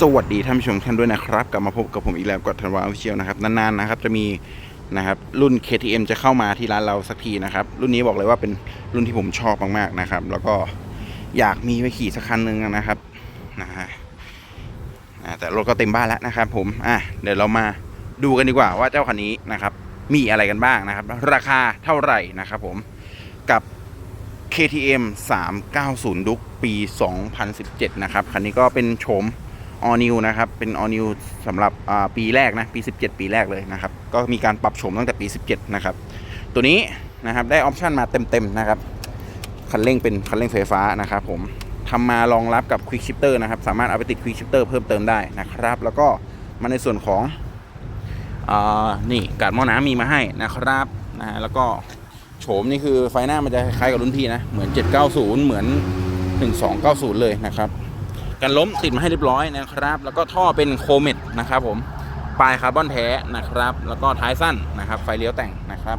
สวัสดีท่านผู้ชมท่านด้วยนะครับกลับมาพบกับผมอีกแล้วกับธันวาอวิเชียลนะครับนานๆนะครับจะมีนะครับรุ่น KTM จะเข้ามาที่ร้านเราสักทีนะครับรุ่นนี้บอกเลยว่าเป็นรุ่นที่ผมชอบมากๆนะครับ แล้วก็อยากมีไปขี่สักคันหนึ่งนะครับนะฮะแต่รถก็เต็มบ้านแล้วนะครับ ผมอะเดี๋ยวเรามาดูกันดีกว่าว่าเจ้าคันนี้นะครับ มีอะไรกันบ้างนะครับ ราคาเท่าไหร่นะครับ ผมกับ KTM 390 ดุกปี 2017 นะครับคันนี้ก็เป็นโฉม All New นะครับ เป็น All New สำหรับปีแรกนะ ปี 17 ปีแรกเลยนะครับ ก็มีการปรับโฉมตั้งแต่ปี 17 นะครับ ตัวนี้นะครับได้ออปชันมาเต็มๆนะครับ คันเร่งเป็นคันเร่งไฟฟ้านะครับผมทำมารองรับกับ Quick Shifter นะครับ สามารถเอาไปติด Quick Shifter เพิ่มเติมได้นะครับ แล้วก็มาในส่วนของอนี่การหม้อน้ำมีมาให้นะครับนะฮะแล้วก็โฉมนี่คือไฟหน้ามันจะคล้ายกับรุ่นพี่นะ เหมือน 790 เหมือน 1290 เลยนะครับ กันล้มติดมาให้เรียบร้อยนะครับ แล้วก็ท่อเป็นโคเมดนะครับผมปลายคาร์บอนแท้นะครับ แล้วก็ท้ายสั้นนะครับ ไฟเลี้ยวแต่งนะครับ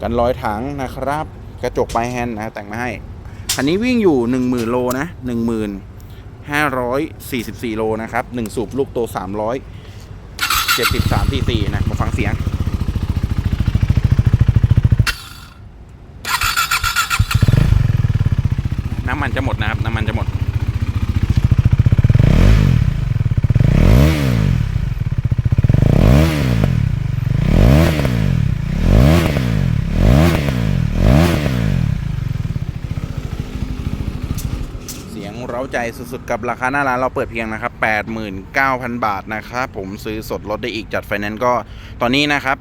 กันรอยถังนะครับ กระจกปลายแฮนด์นะแต่งมาให้คันนี้วิ่งอยู่ 10,000 โลนะ1544 โลนะครับ1สูบลูกโต373 cc นะมาฟังเสียง น้ำมันจะหมดนะครับ น้ำมันจะหมด เสียงเร้าใจสุดๆ กับราคาหน้าร้านเราเปิดเพียงนะครับ 89,000 บาทนะครับ ผมซื้อสดรถได้อีกจัดไฟแนนซ์ก็ตอนนี้นะครับ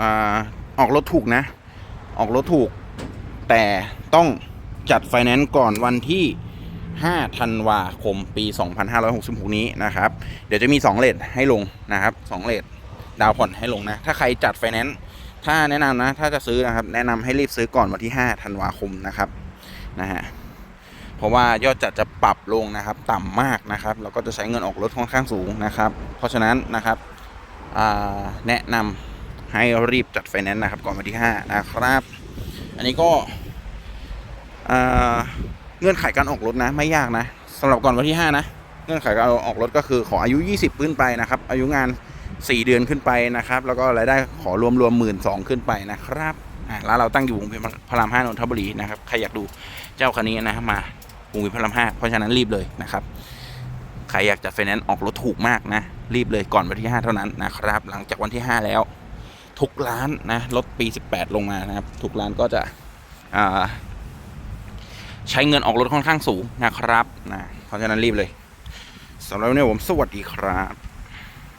อาออกรถถูกนะ ออกรถถูก แต่ต้อง จัดไฟแนนซ์ก่อนวันที่ 5 ธันวาคม ปี 2566 นี้นะครับ เดี๋ยวจะมี 2เลทให้ลงนะครับ 2เลทดาวผ่อนให้ลงนะ ถ้าใครจัดไฟแนนซ์ถ้าแนะนำนะ ถ้าจะซื้อนะครับ แนะนำให้รีบซื้อก่อนวันที่ 5 ธันวาคมนะครับนะฮะเพราะว่ายอดจัดจะปรับลงนะครับ ต่ำมากนะครับแล้วก็จะใช้เงินออกรถค่อนข้างสูงนะครับ เพราะฉะนั้นนะครับแนะนำให้รีบจัดไฟแนนซ์นะครับ ก่อนวันที่ 5 นะครับ อันนี้ก็ เงื่อนไขการออกรถนะ ไม่ยากนะสำหรับก่อนวันที่ 5 นะ เงื่อนไขการออกรถก็คือขออายุ 20 ขึ้นไปนะครับ อายุงาน 4 เดือนขึ้นไปนะครับ แล้วก็รายได้ขอรวมรวมหมื่นสองขึ้นไปนะครับร้านเราตั้งอยู่วงเวียนพระราม5นนทบุรีนะครับใครอยากดูเจ้าคันนี้นะมาวงเวียนพระราม5เพราะฉะนั้นรีบเลยนะครับใครอยากจะไฟแนนซ์ออกรถถูกมากนะ รีบเลยก่อนวันที่ 5 เท่านั้นนะครับ หลังจากวันที่ 5 แล้ว ทุกร้านนะรถปี 18 ลงมานะครับ ทุกร้านก็จะ ใช้เงินออกรถค่อนข้างสูงนะครับนะเพราะฉะนั้นรีบเลยสำหรับวันนี้ผมสวัสดีครับ